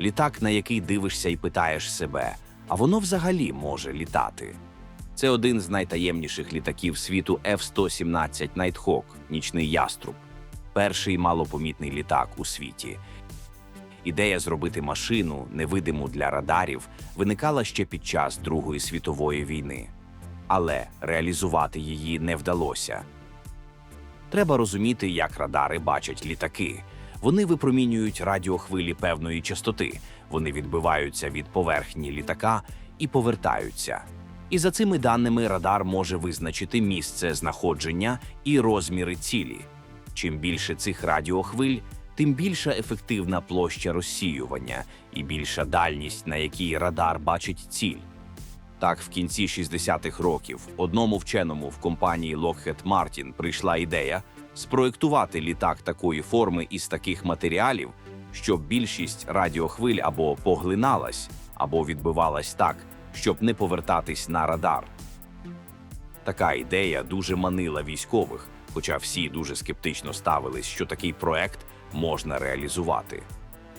Літак, на який дивишся і питаєш себе, а воно взагалі може літати. Це один з найтаємніших літаків світу F-117 Nighthawk – нічний яструб, перший малопомітний літак у світі. Ідея зробити машину, невидиму для радарів, виникала ще під час Другої світової війни. Але реалізувати її не вдалося. Треба розуміти, як радари бачать літаки. Вони випромінюють радіохвилі певної частоти, вони відбиваються від поверхні літака і повертаються. І за цими даними радар може визначити місце знаходження і розміри цілі. Чим більше цих радіохвиль, тим більша ефективна площа розсіювання і більша дальність, на якій радар бачить ціль. Так, в кінці 60-х років одному вченому в компанії Lockheed Martin прийшла ідея спроектувати літак такої форми із таких матеріалів, щоб більшість радіохвиль або поглиналась, або відбивалась так, щоб не повертатись на радар. Така ідея дуже манила військових, хоча всі дуже скептично ставились, що такий проект можна реалізувати.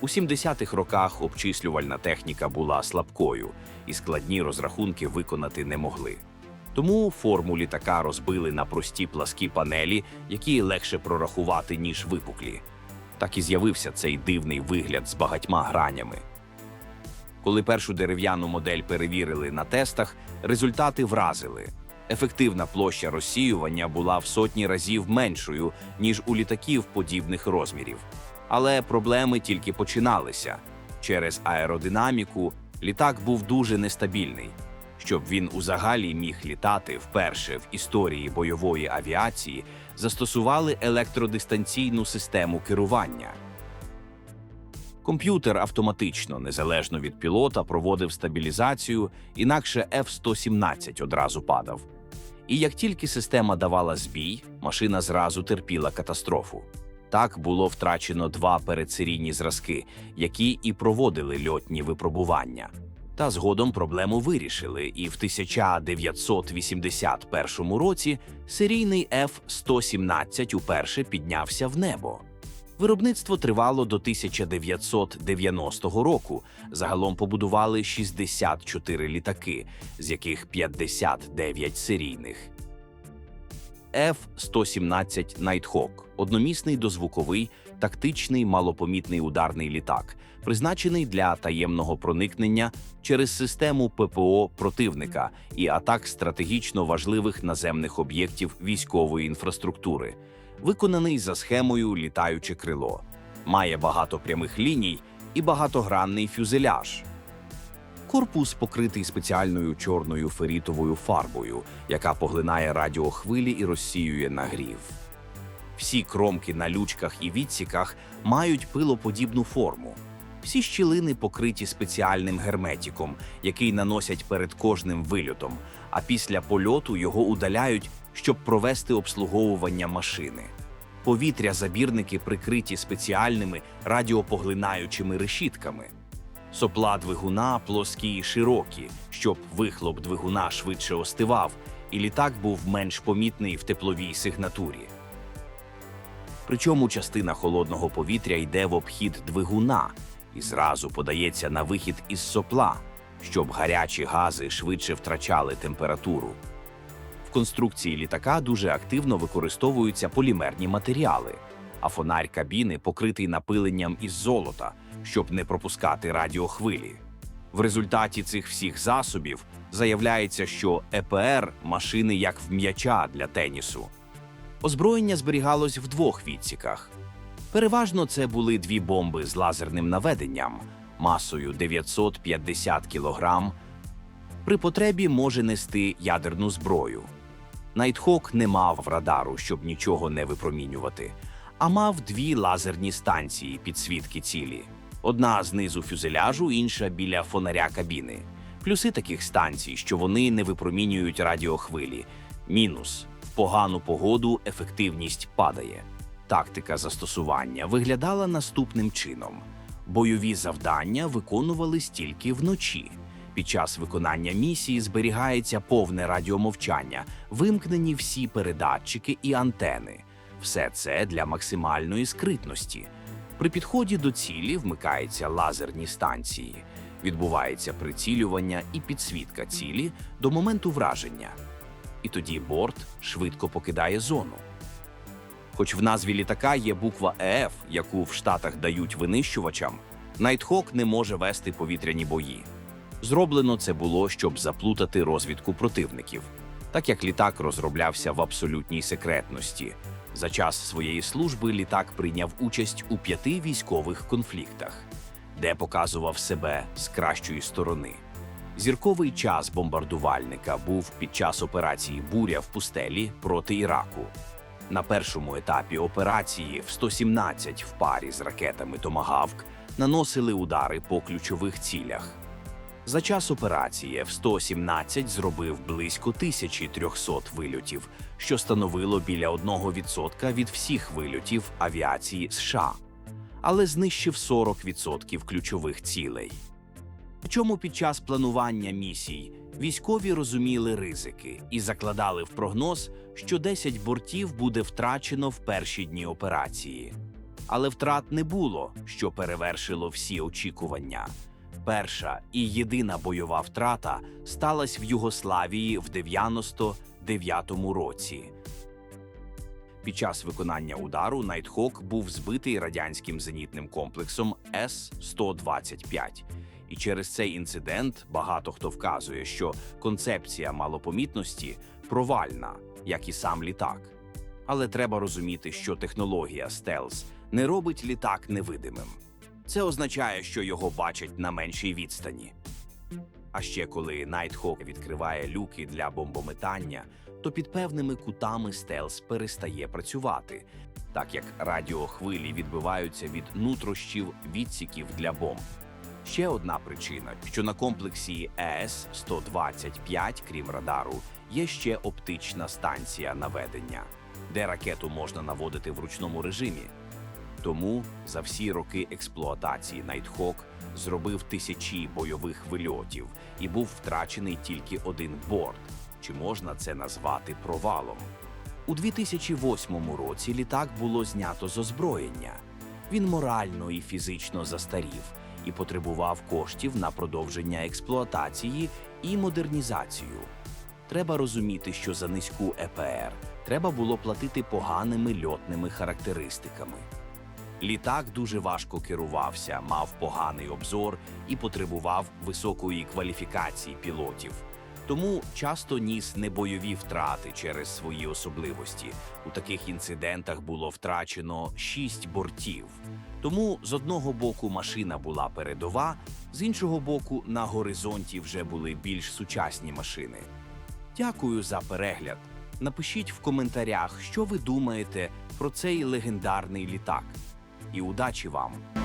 У 70-х роках обчислювальна техніка була слабкою, і складні розрахунки виконати не могли. Тому форму літака розбили на прості пласкі панелі, які легше прорахувати, ніж випуклі. Так і з'явився цей дивний вигляд з багатьма гранями. Коли першу дерев'яну модель перевірили на тестах, результати вразили. Ефективна площа розсіювання була в сотні разів меншою, ніж у літаків подібних розмірів. Але проблеми тільки починалися. Через аеродинаміку літак був дуже нестабільний. Щоб він узагалі міг літати вперше в історії бойової авіації, застосували електродистанційну систему керування. Комп'ютер автоматично, незалежно від пілота, проводив стабілізацію, інакше F-117 одразу падав. І як тільки система давала збій, машина зразу терпіла катастрофу. Так було втрачено два передсерійні зразки, які і проводили льотні випробування. Та згодом проблему вирішили, і в 1981 році серійний F-117 уперше піднявся в небо. Виробництво тривало до 1990 року. Загалом побудували 64 літаки, з яких 59 серійних. F-117 Nighthawk – одномісний дозвуковий, тактичний малопомітний ударний літак, призначений для таємного проникнення через систему ППО противника і атак стратегічно важливих наземних об'єктів військової інфраструктури, виконаний за схемою літаюче крило, має багато прямих ліній і багатогранний фюзеляж. Корпус покритий спеціальною чорною ферітовою фарбою, яка поглинає радіохвилі і розсіює нагрів. Всі кромки на лючках і відсіках мають пилоподібну форму. Всі щілини покриті спеціальним герметиком, який наносять перед кожним вильотом, а після польоту його удаляють, щоб провести обслуговування машини. Повітря забірники прикриті спеціальними радіопоглинаючими решітками. Сопла двигуна плоскі й широкі, щоб вихлоп двигуна швидше остивав, і літак був менш помітний в тепловій сигнатурі. Причому частина холодного повітря йде в обхід двигуна і зразу подається на вихід із сопла, щоб гарячі гази швидше втрачали температуру. В конструкції літака дуже активно використовуються полімерні матеріали, а фонарь кабіни покритий напиленням із золота, щоб не пропускати радіохвилі. В результаті цих всіх засобів заявляється, що ЕПР машини як в м'яча для тенісу. Озброєння зберігалось в двох відсіках. Переважно це були дві бомби з лазерним наведенням масою 950 кг. При потребі може нести ядерну зброю. Найтхок не мав радару, щоб нічого не випромінювати, а мав дві лазерні станції підсвітки цілі. Одна знизу фюзеляжу, інша біля фонаря кабіни. Плюси таких станцій, що вони не випромінюють радіохвилі. Мінус погану погоду ефективність падає. Тактика застосування виглядала наступним чином: бойові завдання виконувались тільки вночі. Під час виконання місії зберігається повне радіомовчання, вимкнені всі передатчики і антени. Все це для максимальної скритності. При підході до цілі вмикаються лазерні станції, відбувається прицілювання і підсвітка цілі до моменту враження. І тоді борт швидко покидає зону. Хоч в назві літака є буква ЕФ, яку в Штатах дають винищувачам, Найтхок не може вести повітряні бої. Зроблено це було, щоб заплутати розвідку противників, так як літак розроблявся в абсолютній секретності. За час своєї служби літак прийняв участь у п'яти військових конфліктах, де показував себе з кращої сторони. Зірковий час бомбардувальника був під час операції Буря в пустелі проти Іраку. На першому етапі операції в 117 в парі з ракетами Томагавк наносили удари по ключових цілях. За час операції F-117 зробив близько 1300 вильотів, що становило біля 1% від всіх вильотів авіації США, але знищив 40% ключових цілей. Причому під час планування місій військові розуміли ризики і закладали в прогноз, що 10 бортів буде втрачено в перші дні операції. Але втрат не було, що перевершило всі очікування. Перша і єдина бойова втрата сталася в Югославії в 99-му році. Під час виконання удару Найтхок був збитий радянським зенітним комплексом С-125. І через цей інцидент багато хто вказує, що концепція малопомітності провальна, як і сам літак. Але треба розуміти, що технологія стелс не робить літак невидимим. Це означає, що його бачать на меншій відстані. А ще коли Найтхок відкриває люки для бомбометання, то під певними кутами стелс перестає працювати, так як радіохвилі відбиваються від нутрощів відсіків для бомб. Ще одна причина, що на комплексі ЕС-125, крім радару, є ще оптична станція наведення, де ракету можна наводити в ручному режимі. Тому за всі роки експлуатації Найтхок зробив тисячі бойових вильотів і був втрачений тільки один борт. Чи можна це назвати провалом? У 2008 році літак було знято з озброєння. Він морально і фізично застарів і потребував коштів на продовження експлуатації і модернізацію. Треба розуміти, що за низьку ЕПР треба було платити поганими льотними характеристиками. Літак дуже важко керувався, мав поганий обзор і потребував високої кваліфікації пілотів. Тому часто ніс небойові втрати через свої особливості. У таких інцидентах було втрачено шість бортів. Тому з одного боку машина була передова, з іншого боку, на горизонті вже були більш сучасні машини. Дякую за перегляд. Напишіть в коментарях, що ви думаєте про цей легендарний літак. І удачі вам!